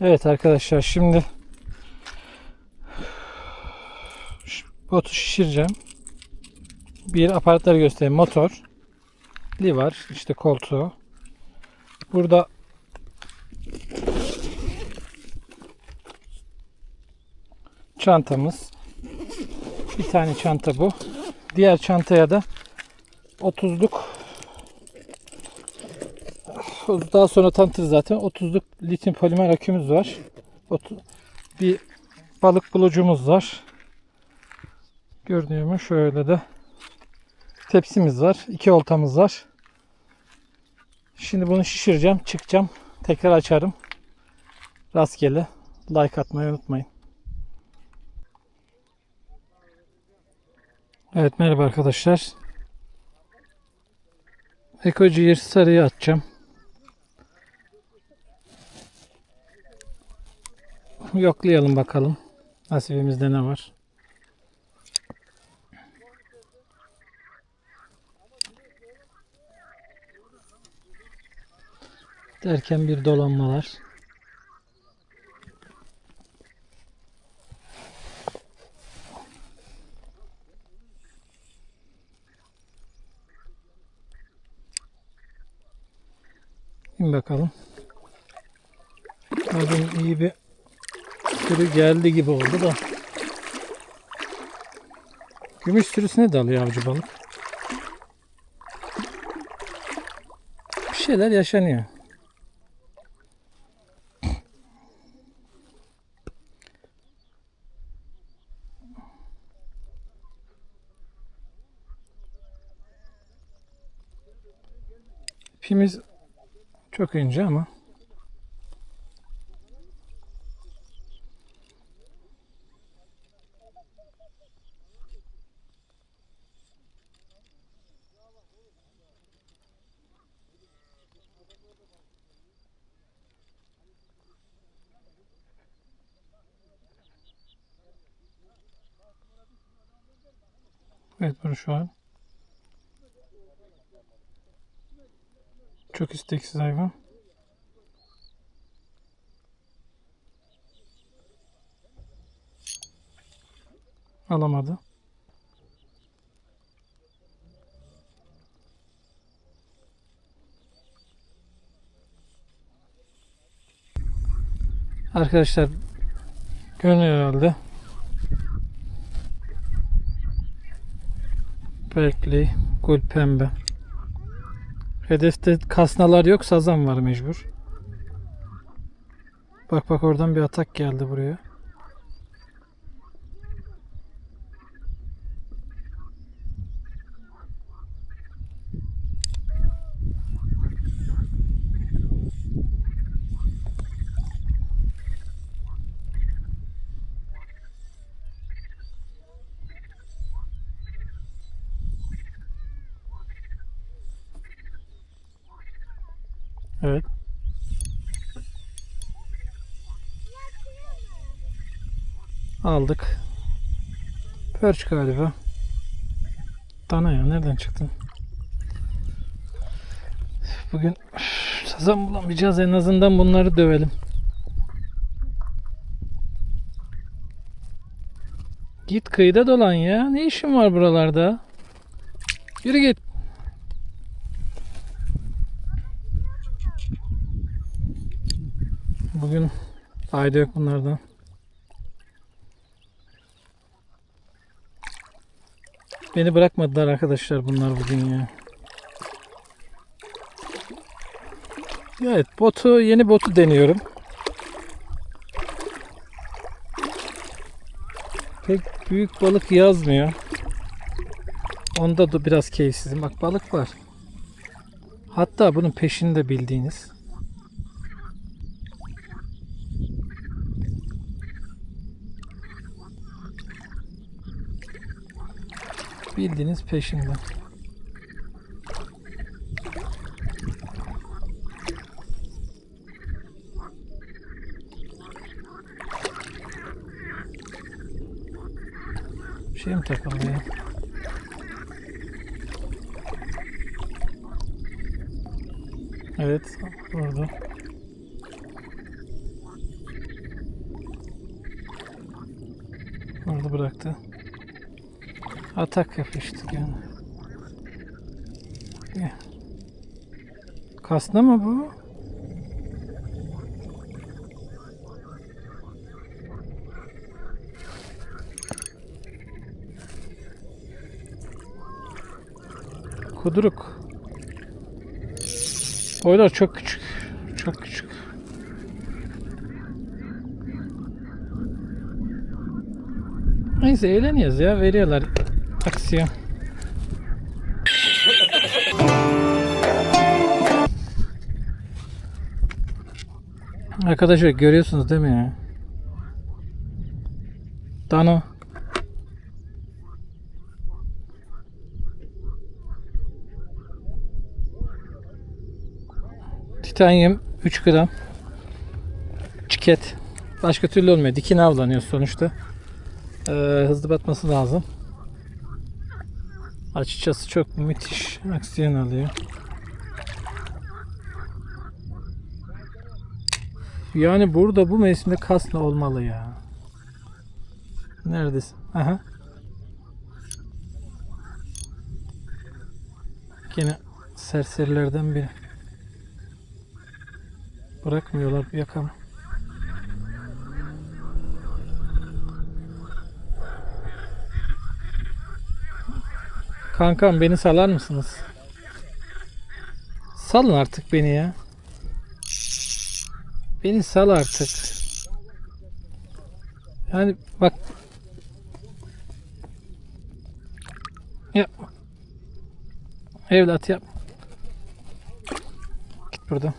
Evet arkadaşlar şimdi botu şişireceğim. Bir aparatları göstereyim. Motor. Li var. işte koltuğu. Burada çantamız. Bir tane çanta bu. Diğer çantaya da 30'luk daha sonra tanıtırız zaten. 30'luk lityum polimer akümüz var. Bir balık bulucumuz var. Gördüğümüz şöyle de tepsimiz var. iki oltamız var. Şimdi bunu şişireceğim. Çıkacağım. Tekrar açarım. Rastgele. Like atmayı unutmayın. Evet merhaba arkadaşlar. Ekoji'yi sarıya atacağım. Yoklayalım bakalım. Nasibimizde ne var. Derken bir dolanmalar. İn bakalım. Madem iyi bir sürü geldi gibi oldu da. Gümüş sürüsüne dalıyor avcı balık. Bir şeyler yaşanıyor. İpimiz çok ince ama Bunu şu an. Çok isteksiz hayvan. Alamadı. Arkadaşlar görünüyor herhalde. Berkeley, gül pembe. Hedefte kasnalar yok, sazan var mecbur. Bak bak oradan bir atak geldi buraya. Evet. Aldık. Perç galiba. Dana ya nereden çıktın? Bugün sazan bulamayacağız en azından bunları dövelim. Git kıyıda dolan ya. Ne işin var buralarda? Yürü git. Bugün fayda yok bunlardan. Beni bırakmadılar arkadaşlar bunlar bugün ya. Evet botu yeni botu deniyorum. Pek büyük balık yazmıyor. Onda da biraz keyifsizim. Bak balık var. Hatta bunun peşinde bildiğiniz. Bildiğiniz peşinde. Bir şey mi takıldı ya? Evet, orada. Orada bıraktı. Atak yapıştık yani. Kasna mı bu? Kuduruk. Boylar çok küçük. Çok küçük. Neyse eğleniyoruz ya. Veriyorlar aksiyon. Arkadaşlar görüyorsunuz değil mi ya? Dano. Titanyum 3 gram. Çiket. Başka türlü olmuyor. Dikine avlanıyor sonuçta. Ee, hızlı batması lazım. Açıkçası çok müthiş aksiyon alıyor. Yani burada bu mevsimde kasna olmalı ya. Neredesin? Aha. Yine serserilerden biri. Bırakmıyorlar yakamı. Kankam beni salar mısınız? Salın artık beni ya. Beni sal artık. Yani bak. Yapma. Evlat yap. Git buradan.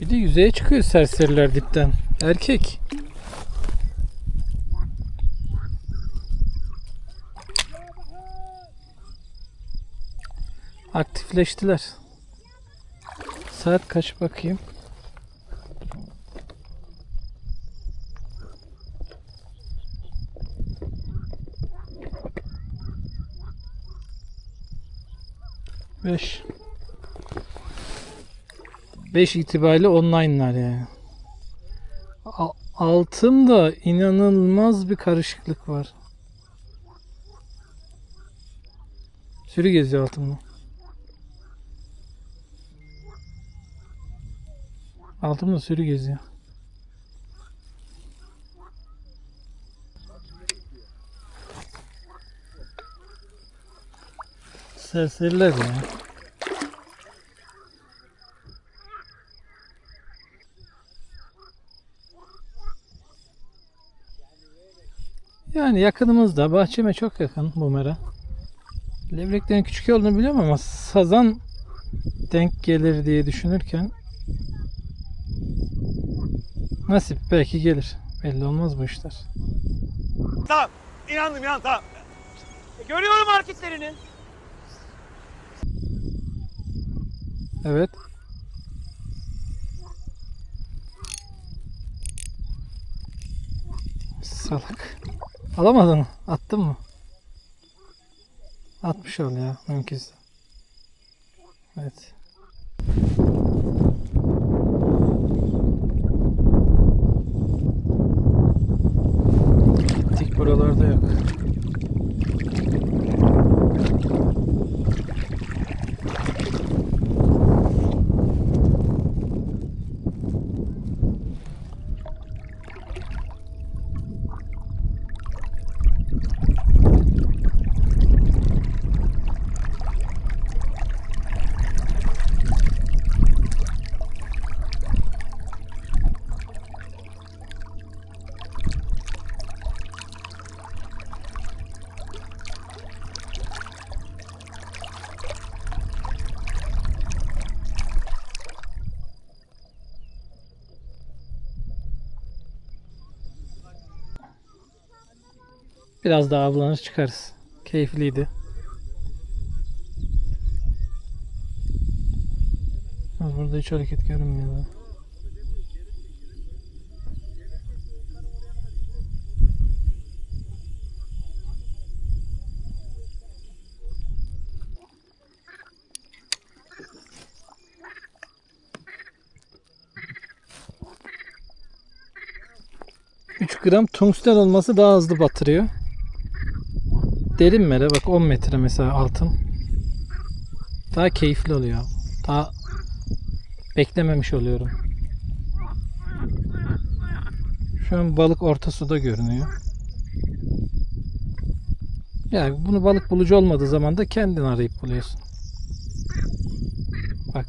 Bir de yüzeye çıkıyor serseriler dipten. Erkek. Aktifleştiler. Saat kaç bakayım? Beş. Beş itibariyle online'lar yani. Altında inanılmaz bir karışıklık var. Sürü geziyor altımda. Altımda sürü geziyor. Serseriler ya. Yani yakınımızda, bahçeme çok yakın bu mera. Levreklerin küçük olduğunu biliyorum ama sazan denk gelir diye düşünürken nasip belki gelir. Belli olmaz bu işler. Tamam. İnandım inan tamam. E, görüyorum hareketlerini. Evet. Salak. Alamadın mı? Attın mı? Atmış ol ya mümkünse. Evet. Buralarda yok. Biraz daha avlanır çıkarız. Keyifliydi. Burada hiç hareket görünmüyor. gram tungsten olması daha hızlı batırıyor. Derin mere bak 10 metre mesela altın. Daha keyifli oluyor. Daha beklememiş oluyorum. Şu an balık orta suda görünüyor. Yani bunu balık bulucu olmadığı zaman da kendin arayıp buluyorsun. Bak.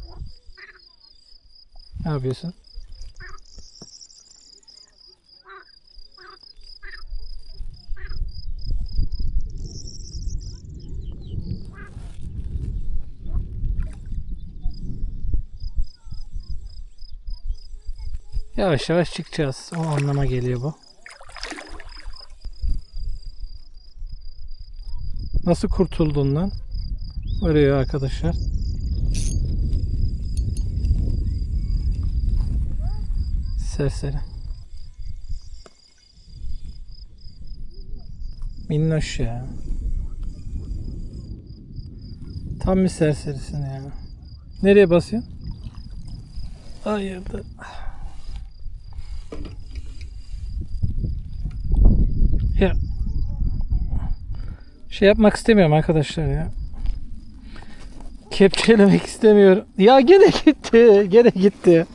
Ne yapıyorsun? Yavaş yavaş çıkacağız. O anlama geliyor bu. Nasıl kurtuldun Arıyor arkadaşlar. Serseri. Minnoş ya. Tam bir serserisin ya. Nereye basıyorsun? Hayırdır. Ya şey yapmak istemiyorum arkadaşlar ya. Kepçelemek istemiyorum. Ya gene gitti. Gene gitti.